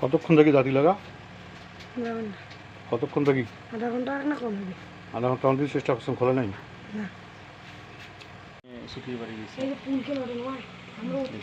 কতক্ষণ থাকি দাঁতি লাগা? কতক্ষণ থাকি? আধা ঘণ্টা না কম হবে? আধা ঘণ্টা অন্তর চেষ্টা করছেন খোলা নাই।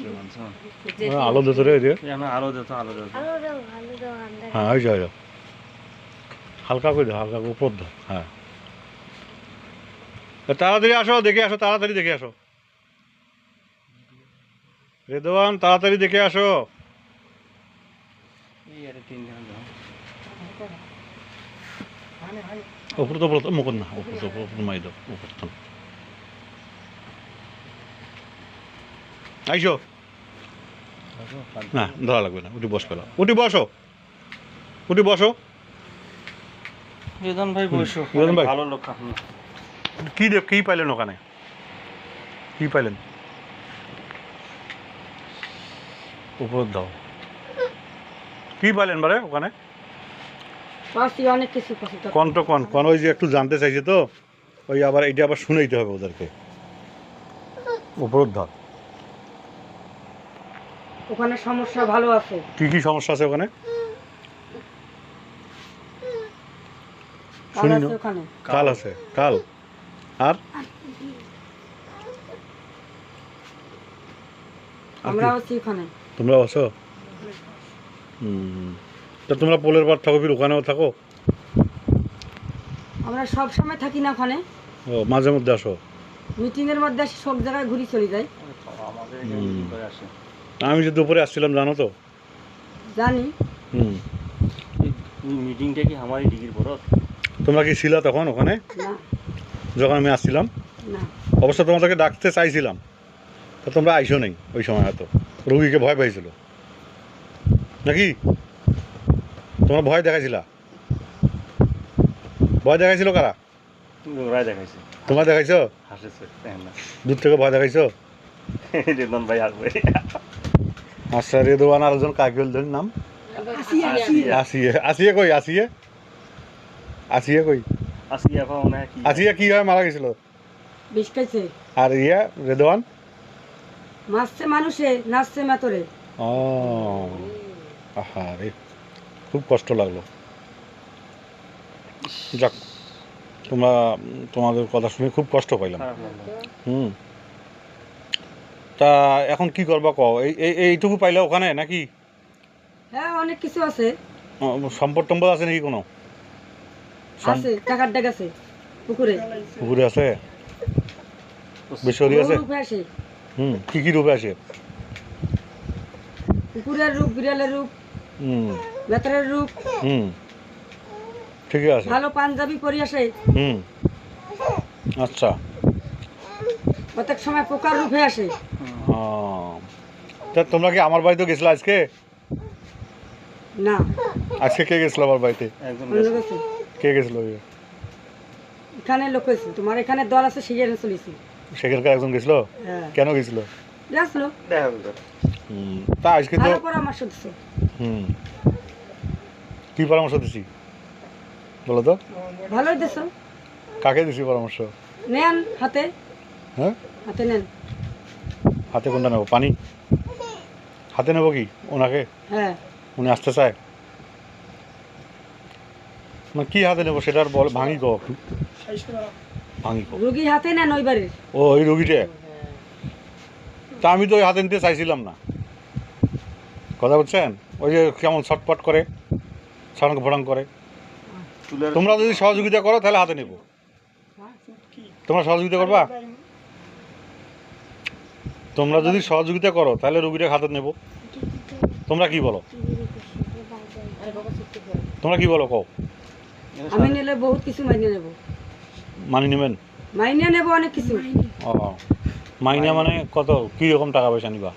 যে মানছ আলো দিতে রে আলো দিত আলো দিত হ্যাঁ ওই যাই হালকা করে দাও হালকা উপর দাও হ্যাঁ। তাড়াতাড়ি আসো দেখে আসো তাড়াতাড়ি দেখে আসো। রেদওয়ান তাড়াতাড়ি দেখে আসো এই আরে তিন দিন দাও উপর তো মুকুন না উপর তো উপর মাই দাও উপর তো আইসো না ধরা লাগবে না উঠি বস পেলাম উঠি বসো উঠি বসো বেদন ভাই বসো বেদন ভাই। ভালো লোক কি দেব কি পাইলেন ওখানে কি পাইলেন উপর দাও কি পাইলেন বারে ওখানে? অনেক কিছু কন তো কন কন ওই যে একটু জানতে চাইছে তো ওই আবার এটা আবার শুনেইতে হবে ওদেরকে। উপর ধর ওখানে সমস্যা ভালো আছে। কি কি সমস্যা আছে ওখানে? কাল শুনি কাল আছে কাল। আর? আমরা আছি ওখানে। তোমরা আছো? তা তোমরা পোলের পার থাকো ফির ওখানেও থাকো। আমরা সব সময় থাকি না ওখানে। ও মাঝে মধ্যে আসো। মিটিং এর মধ্যে আসি সব জায়গায় ঘুরি চলে যাই। হুম। এখানে কি করে আসে আমি যে দুপুরে আসছিলাম জানো তো? জানি। হুম। এই মিটিংটা কি আমারই ডিগ্রির পর তোমরা কি ছিলা তখন ওখানে? না। যখন আমি আসছিলাম? না। অবশ্য তোমাদেরকে ডাকতে চাইছিলাম। তা তোমরা আইসো নেই ওই সময় এত রুগীকে ভয় পাইছিল। নাকি? তোমরা ভয় দেখাইছিলা? ভয় দেখাইছিল কারা? ওরাই দেখাইছে। তোমরা দেখাইছো? হাসেছে দূর থেকে ভয় দেখাইছো? বেদন ভাই আসবে। আচ্ছা রেদওয়ান আর একজন কাকিল নাম? আসিয়ে আসিয়ে। কই আসিয়ে? আসিয়ে কই? আসিয়া পাও না কি আসিয়া কি হয় মারা গেছিল? বিষ খাইছে। আর ইয়া রেদওয়ান মারছে মানুষে নাচছে মেতরে। ও। আহা রে খুব কষ্ট লাগল। যাক তোমরা তোমাদের কথা শুনে খুব কষ্ট পাইলাম। হুম। তা এখন কি করবা কও? এই এই- এইটুকু পাইলে ওখানে নাকি? হ্যাঁ অনেক কিছু আছে। সম্পদ টম্পদ আছে নাকি কোনো? আছে টাকার ডেক আছে পুকুরে। পুকুরে আছে? বেসরি আছে? হুম কি কি রূপে আছে? কুকুরের রূপ বিড়ালের রূপ হুম। বেতারের রূপ। হুম। ঠিকই আছে। ভালো পাঞ্জাবি পরি আসে। হুম। আচ্ছা। প্রত্যেক সময় পোকার রূপে আসে। ও, তা তোমরা কি আমার বাড়িতে গেছিল আজকে? না। আজকে কে গেছিল আমার বাড়িতে? একজন কে গেছিল এখানে লোক হয়েছে। তোমার এখানে দল আছে সেখানে চলেছি সেখানকার একজন গেছিল? হ্যাঁ। কেন গেছিল? হুম, তা আজকে তো পরামর্শ দিচ্ছে হুম। কি পরামর্শ দিছি? বলো তো। ভালোই দিছ। কাকে দিছি পরামর্শ? নেন হাতে। হ্যাঁ? হাতে নেন। হাতে কোনটা নেব? পানি? হাতে নেব কি? ওনাকে? হ্যাঁ। উনি আসতে চায়? মানে কি হাতে নেব সেটার বল ভাঙি কো। ভাঙি কো। রুগী হাতে নেন ওই বাড়ির। ও ওই রুগীটা? তা আমি তো ওই হাতে নিতে চাইছিলাম না। কথা বলছেন ওই যে কেমন ছটপট করে ছড়াং ফড়াং করে। তোমরা যদি সহযোগিতা করো তাহলে হাতে নেব। তোমরা সহযোগিতা করবা? তোমরা যদি সহযোগিতা করো তাহলে রুগীটা হাতে নেব। তোমরা কি বলো? তোমরা কি বলো কও? আমি নিলে বহুত কিছু মাইনে নেব। মানি নেবেন? মাইনে নেব অনেক কিছু। ও মাইনা মানে কত? কি রকম টাকা পয়সা নিবা?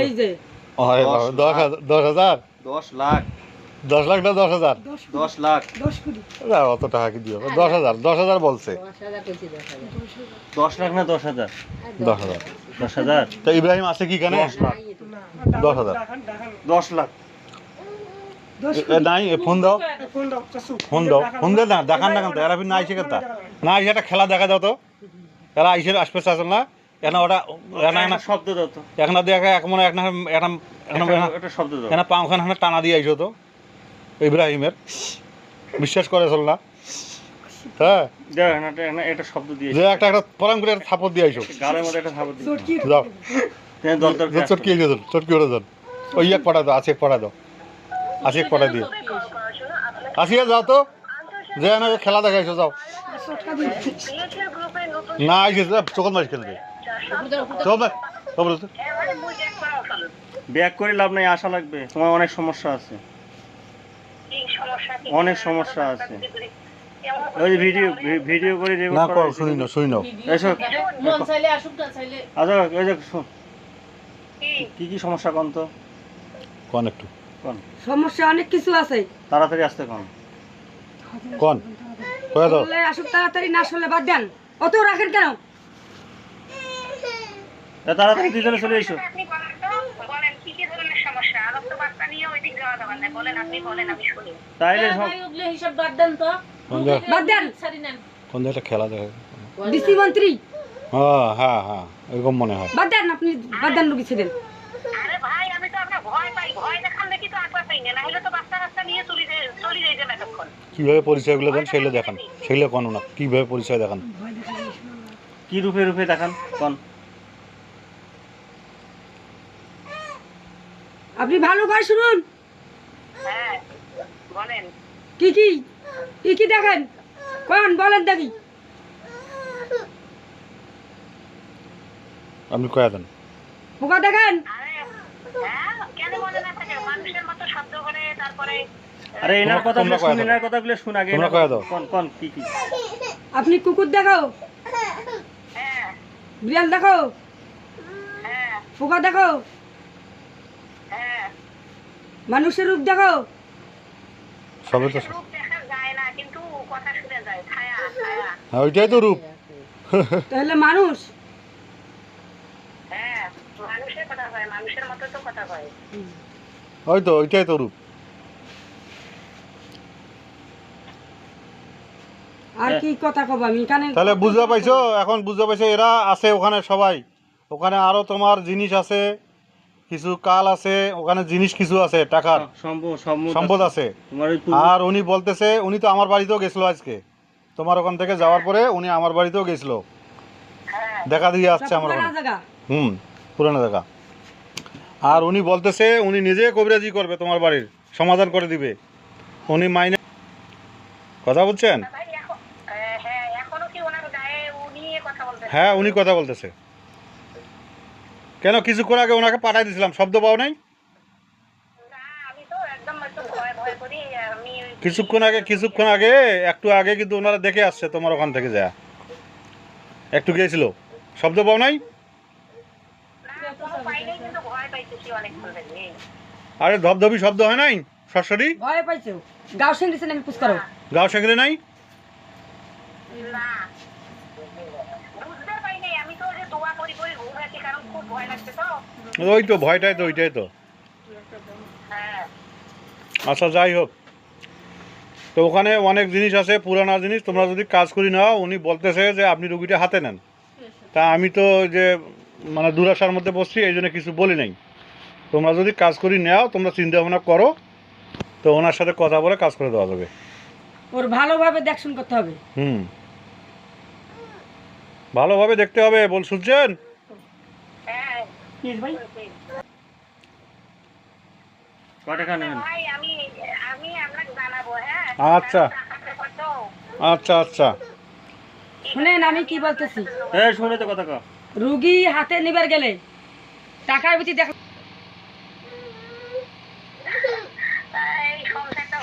এই যে। দশ হাজার দশ হাজার? দশ লাখ। দশ লাখ না দশ হাজার? দশ লাখ। না, অত টাকা কি দিও দশ হাজার দশ হাজার বলছে। দশ লাখ না দশ হাজার? দশ হাজার। দশ হাজার? তা ইব্রাহিম আছে কি কেন দশ লাখ। দশ হাজার। দশ লাখ। এ, নাই এ, ফোন দাও। ফোন দাও ফোন দে না দেখান না কেন এরা ফির না আইসে কেতা। না আইসে একটা খেলা দেখা দাও তো। এরা আইসে আসবে আসল না? এখানে ওটা এখানে শব্দ এখানে এক মনে এক একটা শব্দ এখানে হানে টানা দিয়ে আইসো তো। ইব্রাহিমের। বিশ্বাস করে চল না। হ্যাঁ। একটা- শব্দ দিয়ে একটা একটা পরাম করে একটা থাপড় দিয়ে আইসো গালের মধ্যে একটা থাপড় দিয়ে যাও চটকি চটকি ওই এক পড়া দাও আছে এক পড়া দাও। আছে এক পড়া দিয়ে। আসিয়া যাও তো। যে না খেলা দেখাইছো যাও। না আইসে চোখ মাছ আছে? ব্যাক করে লাভ নাই আশা লাগবে। তোমার অনেক সমস্যা আছে। অনেক সমস্যা আছে। ওই যে ভিডিও ভিডিও করে না কর শুনি না শুনি না। এসব মন চাইলে আসুক না চাইলে আচ্ছা ওই যে শোন। কি কি সমস্যা কোন তো? কোন একটু। কোন। সমস্যা অনেক কিছু আছে। তাড়াতাড়ি আসতে কোন। কোন। কয়ে দাও। আসুক তাড়াতাড়ি না শুনলে বাদ দেন। অত রাখেন কেন? তাড়াতাড়ি দুজনে চলে এসো। তাইলে হ্যাঁ, হিসাব বাদ দেন তো। বাদ দেন। বাদ দেন। ছাড়ি নেন। কোন একটা খেলা দেখা ডিসি মন্ত্রী। হ্যাঁ হ্যাঁ হ্যাঁ এরকম মনে হয়। বাদ দেন আপনি বাদ দেন রুগী ছিলেন। আরে ভাই আমি তো আপনার ভয় পাই। ভয় দেখান দেখি তো একবার পাই না হলে তো বাচ্চা রাস্তা নিয়ে চলে যায় চলে যাই যাবে এতক্ষণ। কীভাবে পরিচয়গুলো দেন সেগুলো দেখান সেগুলো কোন না কীভাবে পরিচয় দেখান? কি রূপে রূপে দেখান কোন। আপনি ভালো করে শুনুন। হ্যাঁ কি কি? কি কি দেখেন? কোন বলেন দেখি। আপনি কয়া দেন? পোকা দেখেন? আরে হ্যাঁ কেন মনে না থাকে মানুষের মতো শব্দ করে তারপরে আরে এনার তোমরা- কথাগুলো শুন দাও। এনার কথাগুলো শুন আগে তোমরা কয়া দাও। কোন কোন কি কি? আপনি কুকুর দেখো? হ্যাঁ। বিড়াল দেখো? হ্যাঁ। পোকা দেখো? মানুষের রূপ দেখো। সবে তো রূপ দেখা যায় না কিন্তু কথা শুনে যায়। ছায়া ছায়া। হ্যাঁ ওইটাই তো রূপ। তাহলে মানুষ? হ্যাঁ মানুষের কথা কয় মানুষের মতো তো কথা কয় ওই তো ওইটাই তো রূপ। আর কি কথা কব আমি এখানে তাহলে বুঝতে পাইছো? এখন বুঝতে পাইছো এরা আছে ওখানে সবাই। ওখানে আরও তোমার জিনিস আছে। কিছু কাল আছে ওখানে জিনিস কিছু আছে টাকার। সম্পদ আছে। আর উনি বলতেছে উনি তো আমার বাড়িতেও গেছিল আজকে। তোমার ওখান থেকে যাওয়ার পরে উনি আমার বাড়িতেও গেছিল। হ্যাঁ। দেখা দিয়ে আসছে আমার ওখানে। হুম পুরানো জায়গা। আর উনি বলতেছে উনি নিজে কবিরাজি করবে তোমার বাড়ির সমাধান করে দিবে। উনি মাইনে কথা বলছেন? ভাই এখন হ্যাঁ, হ্যাঁ এখনও কি ওনার গায়ে উনি এ কথা বলতেন হ্যাঁ উনি কথা বলতেছে। কেন? কিছুক্ষণ আগে ওনাকে পাঠাই দিয়েছিলাম শব্দ পাও নাই? না আমি তো একদম একটু ভয় ভয় করি আমি কিছুক্ষণ আগে কিছুক্ষণ আগে একটু আগে কিন্তু ওনারা দেখে আসছে তোমার ওখান থেকে যা। একটু গিয়েছিল। শব্দ পাও নাই? আরে ধবধবি শব্দ হয় নাই? সরসরি ভয় পাইছো। গাও সেন দিছে নাকি গাও সেখানে নাই? না বুঝতে পাইনি আমি তো ওই যে দোয়া করি করি ঘুম আছি কারণ খুব ভয় লাগছে তো ওই তো ভয়টাই তো ওইটাই তো। আচ্ছা যাই হোক। তো ওখানে অনেক জিনিস আছে পুরানা জিনিস। তোমরা যদি কাজ করি নাও উনি বলতেছে যে আপনি রুগীটা হাতে নেন। তা আমি তো ওই যে মানে দুরাশার মধ্যে বসছি এই জন্য কিছু বলি নাই। তোমরা যদি কাজ করি নাও তোমরা চিন্তা ভাবনা করো তো ওনার সাথে কথা বলে কাজ করে দেওয়া যাবে। ওর ভালোভাবে দেখশুন করতে হবে। হুম। ভালোভাবে দেখতে হবে বল শুনছেন হ্যাঁ ভাই টাকা নেবেন হ্যাঁ? আচ্ছা। আচ্ছা আচ্ছা। শুনেন আমি কি বলতেছি? এ শুনে তো কথা রুগী হাতে নিবার গেলে টাকার ভিতরে দেখ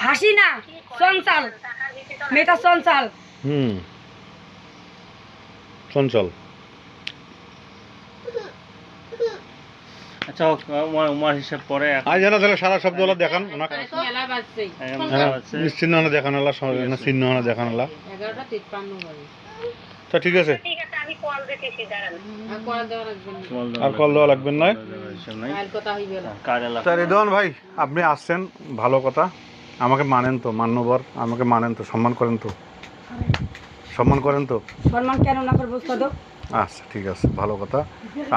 হাসি না? চঞ্চাল। ভিত্তি মেয়েটা চঞ্চাল। হুম। চঞ্চল। আচ্ছা হোক, উমার উমার হিসাব পরে আজ জানা তাহলে সারা শব্দ হলো দেখান ওনাকে। মেলা হ্যাঁ হলে দেখান চিহ্ন হলে দেখান তা ঠিক আছে। আর করা দেওয়া লাগবে না। কল দেওয়া আর কল দেওয়া লাগবেন না দেওয়ার হিসাব নাই কাল কথা হইবে না। কার এলাকা? তা রেদওয়ান ভাই আপনি আসছেন ভালো কথা। আমাকে মানেন তো মান্যবর। আমাকে মানেন তো সম্মান করেন তো। সম্মান করেন তো? সম্মান কেন না করব আচ্ছা ঠিক আছে ভালো কথা।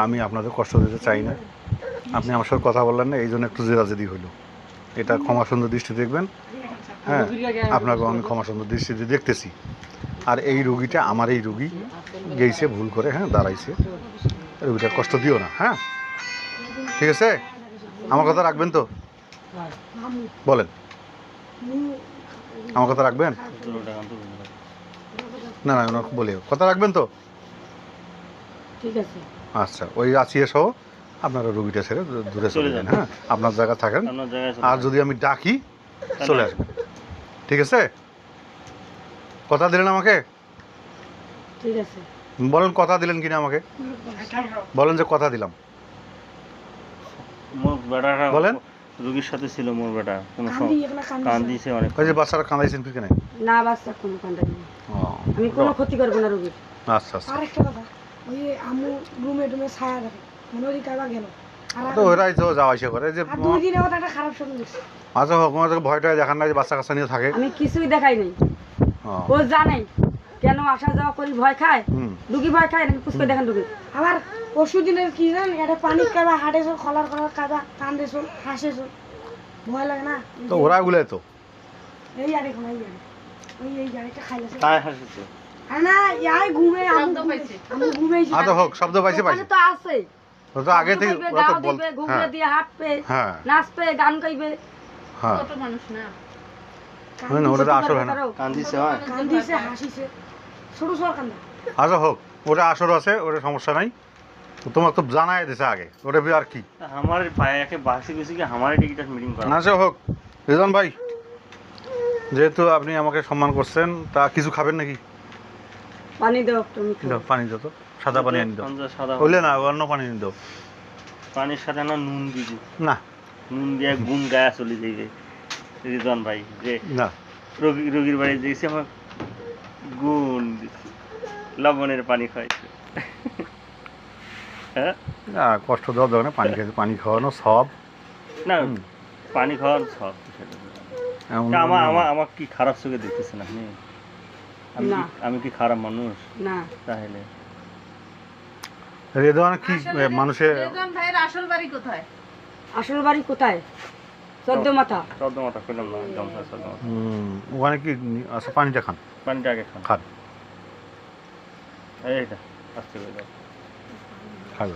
আমি আপনাদের কষ্ট দিতে চাই না। আপনি আমার সাথে কথা বললেন না এই জন্য একটু জেরাজেরি হইল। এটা ক্ষমা সুন্দর দৃষ্টি দেখবেন। হ্যাঁ আপনাকে আমি ক্ষমা সুন্দর দৃষ্টিতে দেখতেছি। আর এই রুগীটা আমার এই রুগী গেইছে ভুল করে হ্যাঁ দাঁড়াইছে। রুগীটার কষ্ট দিও না হ্যাঁ? ঠিক আছে? আমার কথা রাখবেন তো? বলেন। আমার কথা রাখবেন। না না ওনাকে বলে কথা রাখবেন তো? ঠিক আছে। আচ্ছা ওই আছিয়ে সহ আপনারা রুগীটা ছেড়ে দূরে চলে যান। হ্যাঁ? আপনার জায়গা থাকেন। আপনার জায়গায় চলে আর যদি আমি ডাকি চলে আসবেন। ঠিক আছে? কথা দিলেন আমাকে? ঠিক আছে। বলেন কথা দিলেন কিনা আমাকে? বলেন যে কথা দিলাম। বলেন। রুগীর সাথে ছিল মোর বেটা কোনো কান্দিছে অনেক। ওই যে বাচ্চারা কাঁদাইছেন কি কেন না বাচ্চা কোনো নেই। আমি কোনো ক্ষতি করব না রোগীর। আচ্ছা আচ্ছা। আর একটা কথা ওই যে আম্মু রুমে টুমে ছায়া দেখে মনে কাবা গেল। তো ওরাই তো যাওয়া আসা করে যে দুই দিন আবার একটা খারাপ স্বপ্ন দেখছি। আচ্ছা হোক আমার ভয়টা দেখান না যে বাচ্চা কাচ্চা নিয়ে থাকে। আমি কিছুই দেখাই নাই। ও, ও জানে কেন আসা যাওয়া করি ভয় খায়? রুগী ভয় খায় নাকি পুষ্পে দেখেন রুগী? আবার পরশু কি জান এটা পানি কাবা হাঁটেছো খলার খলার কাবা কান্দেছো হাসেছো ভয় লাগে না? তো ওরা গুলাই তো। এই আরে কোন এই আরে ওই এই গাড়িটা খাইলেছে তাই হাসিছে। না ইয়াই ঘুমে আম্মু শব্দ ঘুমে- পাইছে। আম্মু ঘুমেছি আচ্ছা হোক শব্দ পাইছে পাইছে। তো আছে। তো আগে থেকে ওরা তো বল দিবে হ্যাঁ। দিয়ে হাঁটবে হ্যাঁ। নাচবে গান গাইবে। হ্যাঁ। কত মানুষ না। না, না, ওটা তো আসল হয় না। তারও কান্দিছে হয়। কান্দিছে হাসিছে। ছোট ছোট কান্দা আচ্ছা হোক ওটা আসর আছে ওটা সমস্যা নাই। তো তোমার তো জানাই দিছে আগে ওটা আর কি। আমার পায়ে একে বাসি গেছি কি আমার টিকিট মিটিং করা। আচ্ছা হোক। রিজন ভাই যেহেতু আপনি আমাকে সম্মান করছেন তা কিছু খাবেন নাকি? পানি দাও, পানি দাও তো। সাদা পানি আনি দাও। সাদা হইলে না অন্য পানি আনি দাও। পানির সাথে না নুন দিবি না। নুন দিয়ে গুণ গায়া চলে যাইবে রিজন ভাই যে না। রোগী রোগীর বাড়ি দিয়েছি আমার গুণ দিছি। লবণের পানি খাইছে। হ্যাঁ? না, কষ্ট দেওয়ার দরকার নেই, পানি খেতে পানি খাওয়ানো সব। না পানি খাওয়ার সব। আমার আমার আমার কি খারাপ চোখে দেখতেছেন আপনি? আমি আমি কি খারাপ মানুষ? না। তাহলে? রেদওয়ান কি এ, মানুষের রেজন ভাইয়ের আসল বাড়ি কোথায়? আসল বাড়ি কোথায়? চোদ্দ মাথা চোদ্দ মাথা করলাম না গামছা চোদ্দ মাথা হুম, ওখানে কি আচ্ছা পানিটা খান। পানিটা আগে খান। খান। এইটা আস্তে করে দাও খাবে।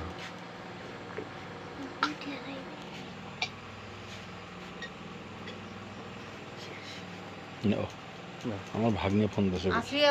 আমার ভাগ্নে ফোন দিয়েছে। আসিয়া